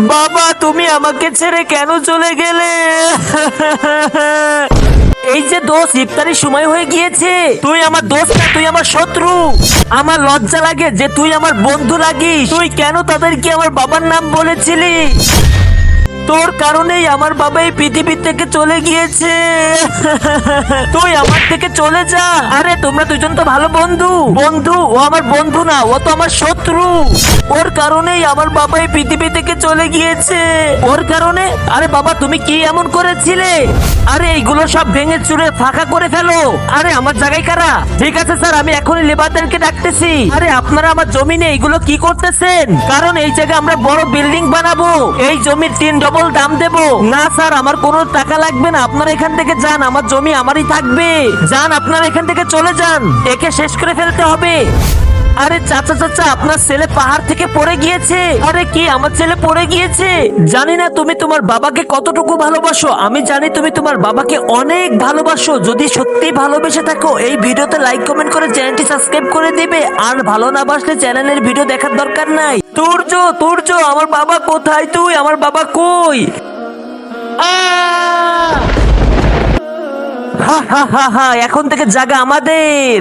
বাবা, তুমি আমাকে ছেড়ে কেন চলে গেলে? এই যে দোষ, ইফতারের সময় হয়ে গিয়েছে। তুই আমার দোষ না, তুই আমার শত্রু। আমার লজ্জা লাগে যে তুই আমার বন্ধু লাগিস। তুই কেন তাদেরকে আমার বাবার নাম বলেছিলি? তোর কারণেই আমার বাবা এই পৃথিবী থেকে চলে গিয়েছে। তুই আমার থেকে চলে যা। আরে, তোমরা দুজন তো ভালো বন্ধু। বন্ধু, ও আমার বন্ধু না, ও তো আমার শত্রু। ওর কারণেই আমার বাবা এই পৃথিবী থেকে চলে গিয়েছে। ওর কারণে? আরে বাবা, তুমি কি এমন করেছিলে? আরে, এইগুলো সব ভেঙে চুরে ফাঁকা করে ফেলো। আরে, আমার জায়গায় কারা? ঠিক আছে স্যার, আমি এখনই লেবারদেরকে ডাকতেছি। আরে, আপনারা আমার জমিনে এইগুলো কি করতেছেন? কারণ এই জায়গায় আমরা বড় বিল্ডিং বানাবো। এই জমির তিন ডবল দাম দেব। না, স্যার, আমার কোনো টাকা লাগবে না। আপনারা এখান থেকে যান, আমার জমি আমারই থাকবে। যান, আপনারা এখান থেকে চলে যান। একে শেষ করে ফেলতে হবে। আরে চাচা চাচা, আপনার ছেলে পাহাড় থেকে পড়ে গিয়েছে। আরে কি? আমার ছেলে পড়ে গিয়েছে। জানি না তুমি তোমার বাবাকে কতটুকু ভালোবাসো। আমি জানি তুমি তোমার বাবাকে অনেক ভালোবাসো। যদি সত্যি ভালোবেসে থাকো, এই ভিডিওতে লাইক কমেন্ট করে চ্যানেলটি সাবস্ক্রাইব করে দিবে। আর ভালো না বাসলে চ্যানেলের ভিডিও দেখার দরকার নাই। তুর্য তুর্য, আমার বাবা কোথায় তুই? আমার বাবা কই? হা হা হা হা, এখন থেকে জায়গা আমাদের।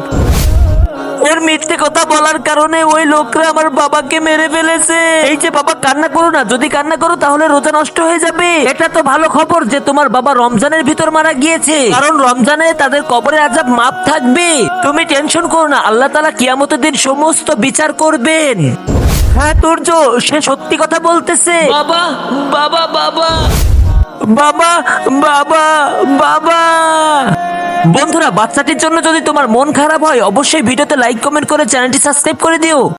ওর মিথ্যে কথা বলার কারণে ওই লোকরা আমার বাবাকে মেরে ফেলেছে। এই যে বাবা কান্না করো না। যদি কান্না করো তাহলে রোজা নষ্ট হয়ে যাবে। এটা তো ভালো খবর যে তোমার বাবা রমজানের ভিতর মারা গিয়েছে। কারণ রমজানে তাদের কবরে আজাব মাপ থাকবে। তুমি টেনশন করো না। আল্লাহ তালা কিয়ামতের দিন সমস্ত বিচার করবেন। হ্যাঁ তুর্য সে সত্যি কথা বলতেছে। বাবা বাবা বাবা। বাবা বাবা বাবা। বন্ধুরা, বাচ্চাটির জন্য যদি তোমার মন খারাপ হয়, অবশ্যই ভিডিওতে লাইক কমেন্ট করে চ্যানেলটি সাবস্ক্রাইব করে দিও।